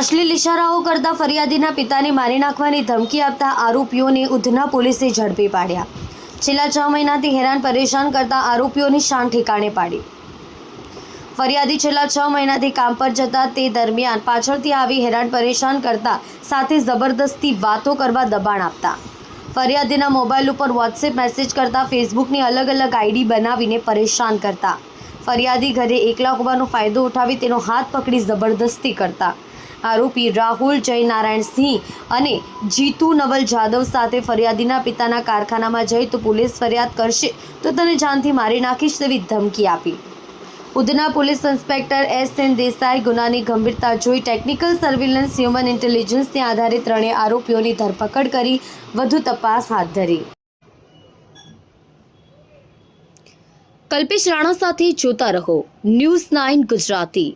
અશ્લીલ ઇશારાઓ કરતા ફરિયાદીના પિતાને મારી નાખવાની ધમકી આપતા આરોપીઓને ઉધના પોલીસે ઝડપી પાડ્યા. છેલ્લા છ મહિનાથી હેરાન પરેશાન કરતા આરોપીઓની શાન ઠેકાણે પાડી. ફરિયાદી છેલ્લા છ મહિનાથી કામ પર જતા તે દરમિયાન પાછળથી આવી હેરાન પરેશાન કરતા સાથે જબરદસ્તી વાતો કરવા દબાણ આપતા. ફરિયાદીના મોબાઈલ ઉપર વોટ્સએપ મેસેજ કરતા ફેસબુકની અલગ અલગ આઈડી બનાવીને પરેશાન કરતા. ફરિયાદી ઘરે એકલા હોવાનો ફાયદો ઉઠાવી તેનો હાથ પકડી જબરદસ્તી કરતા. આરોપી રાહુલ જયનારાયણ સિંહ અને જીતુ નવલ જાદવ સાથે ફરિયાદીના પિતાના કારખાનામાં જઈ તો પોલીસ ફરિયાદ કરશે તો તને જાનથી મારી નાખીશ તેવી ધમકી આપી. Udhna police inspector S N Desai ગુનાની ગંભીરતા જોઈ ટેકનિકલ સર્વેલન્સ હ્યુમન ઇન્ટેલિજન્સને આધારે ત્રણેય આરોપીઓની ધરપકડ કરી વધુ તપાસ હાથ ધરી. કલ્પેશ રાણા સાથે જોતા રહો. News nine Gujarati.